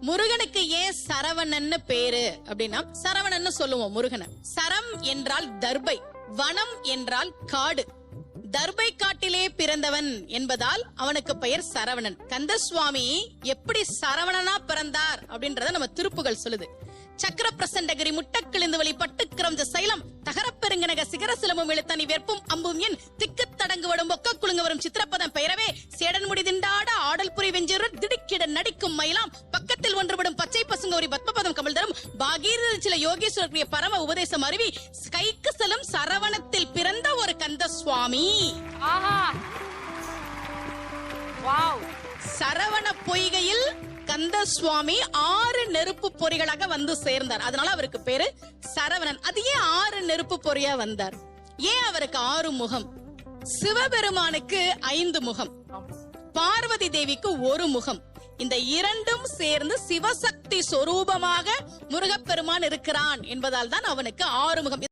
முருகனுக்கு ஏன் சரவணன்னு பேரு? அப்படின்னா சரவணன்னு சொல்லுவோம் முருகனை. சரம் என்றால் தர்பை வனம் என்றால் காடு. தர்பை காட்டிலே பிறந்தவன் என்பதால் அவனுக்கு பெயர் சரவணன். கந்த சுவாமி எப்படி சரவணனா பிறந்தார் அப்படின்றத நம்ம திருப்புகள் சொல்லுது. சக்கர பிரசண்டகிரி முட்டக்கிழிந்து வழி பட்டுக்கிரம்ஜ சைலம் தகரப்பெருங்கனக சிகர சிலமும் இழுத்தனி வெற்பும் அம்பும் என் திக்கு தடங்கு வடும் ஒக்க குழுங்க வரும் சித்திர மயிலாம் பக்கத்தில் ஒன்றுபடும் பச்சை பசுங்கோரி பத்மபதம் கமல் தரும் பாகீர சில யோகேஸ்வரருடைய பரம உபதேசம் அருவி கைக்கு செல்லும் சரவணத்தில் பிறந்த ஒரு கந்த சுவாமி சரவண பொய்கையில் கந்த சுவாமி ஆறு நெருப்பு பொறிகளாக வந்து சேர்ந்தார். அதனால அவருக்கு பேரு சரவணன். அது ஏன் ஆறு நெருப்பு பொறியா வந்தார்? ஏன் அவருக்கு ஆறு முகம்? சிவபெருமானுக்கு ஐந்து முகம். பார்வதி தேவிக்கு ஒரு முகம். இந்த இரண்டும் சேர்ந்து சிவசக்தி சொரூபமாக முருகப்பெருமான் இருக்கிறான் என்பதால் தான் அவனுக்கு ஆறுமுகம்.